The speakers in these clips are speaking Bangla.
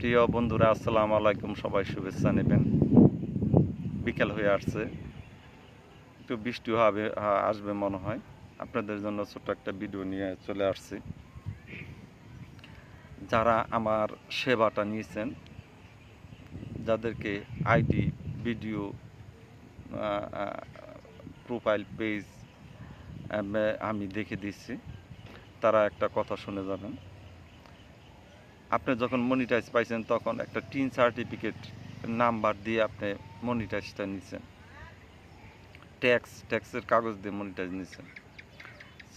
প্রিয় বন্ধুরা, আসসালামু আলাইকুম। সবাই শুভেচ্ছা নেবেন। বিকেল হয়ে আসছে। একটু বৃষ্টি হবে আসবে মনে হয়। আপনাদের জন্য ছোট্ট একটা ভিডিও নিয়ে চলে আসছি। যারা আমার সেবাটা নিয়েছেন, যাদেরকে আইডি, ভিডিও প্রোফাইল পেজ আমি দেখে দিচ্ছি তারা একটা কথা শুনে যাবেন। আপনি যখন মনিটাইজ পাইছেন, তখন একটা টিন সার্টিফিকেট নাম্বার দিয়ে আপনি মনিটাইজটা নিছেন। ট্যাক্স ট্যাক্সের কাগজ দিয়ে মনিটাইজ নিছেন।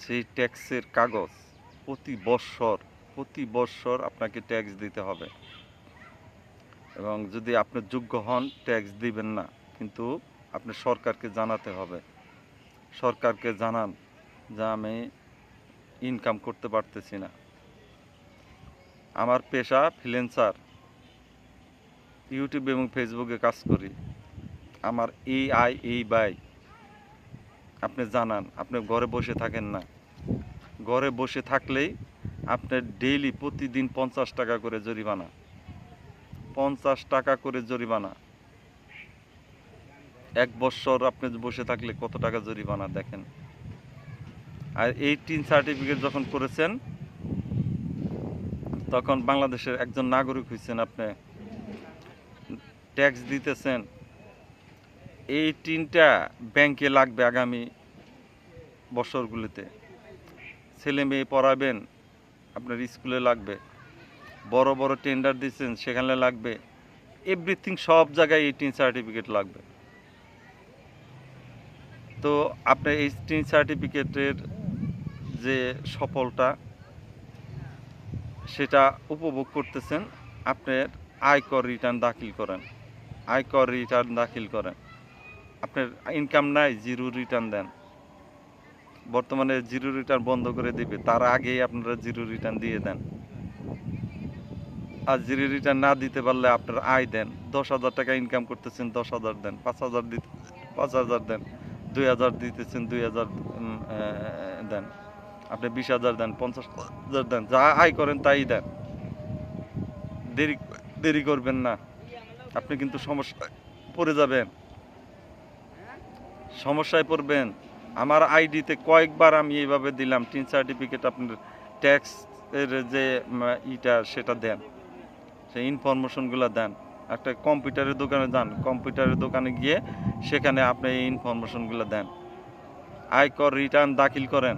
সেই ট্যাক্সের কাগজ প্রতি বৎসর প্রতি বৎসর আপনাকে ট্যাক্স দিতে হবে। এবং যদি আপনি যোগ্য হন ট্যাক্স দিবেন না, কিন্তু আপনি সরকারকে জানাতে হবে। সরকারকে জানান যে আমি ইনকাম করতে পারতেছি না। আমার পেশা ফ্রিল্যান্সার ইউটিউব এবং ফেসবুকে কাজ করি। আমার এই আই এই বাই আপনি জানান, আপনি ঘরে বসে থাকেন না। ঘরে বসে থাকলেই আপনার ডেইলি প্রতিদিন পঞ্চাশ টাকা করে জরিমানা। পঞ্চাশ টাকা করে জরিমানা। এক বছর আপনি বসে থাকলে কত টাকা জরিমানা দেখেন? আর এই টিন সার্টিফিকেট যখন করেছেন তখন বাংলাদেশের একজন নাগরিক হয়েছেন আপনি। ট্যাক্স দিতেছেন। এই টিনটা ব্যাংকে লাগবে আগামী বছরগুলিতে। ছেলে মেয়ে পড়াবেন, আপনার স্কুলে লাগবে। বড় বড় টেন্ডার দিচ্ছেন, সেখানে লাগবে। এভরিথিং সব জায়গায় এই টিন সার্টিফিকেট লাগবে। তো আপনি এই টিন সার্টিফিকেটের যে সফলতা সেটা উপভোগ করতেছেন আপনার আয়কর রিটার্ন দাখিল করেন। আয়কর রিটার্ন দাখিল করেন। আপনার ইনকাম নাই জিরো রিটার্ন দেন। বর্তমানে জিরো রিটার্ন বন্ধ করে দিবে, তার আগেই আপনারা জিরো রিটার্ন দিয়ে দেন। আর জিরো রিটার্ন না দিতে পারলে আপনার আয় দেন। দশ হাজার টাকা ইনকাম করতেছেন, দশ হাজার দেন। পাঁচ হাজার দিতে, পাঁচ হাজার দেন। দুই হাজার দিতেছেন, দুই হাজার দেন। আপনি বিশ হাজার দেন, পঞ্চাশ হাজার দেন, যা আয় করেন তাই দেন। দেরি দেরি করবেন না। আপনি কিন্তু সমস্যায় পড়ে যাবেন। সমস্যায় পড়বেন। আমার আইডিতে কয়েকবার আমি এইভাবে দিলাম টিন সার্টিফিকেট আপনার ট্যাক্স এর যে ইটা, সেটা দেন। সেই ইনফরমেশনগুলো দেন। একটা কম্পিউটারের দোকানে যান। কম্পিউটারের দোকানে গিয়ে সেখানে আপনি এই ইনফরমেশনগুলো দেন। আয়কর রিটার্ন দাখিল করেন।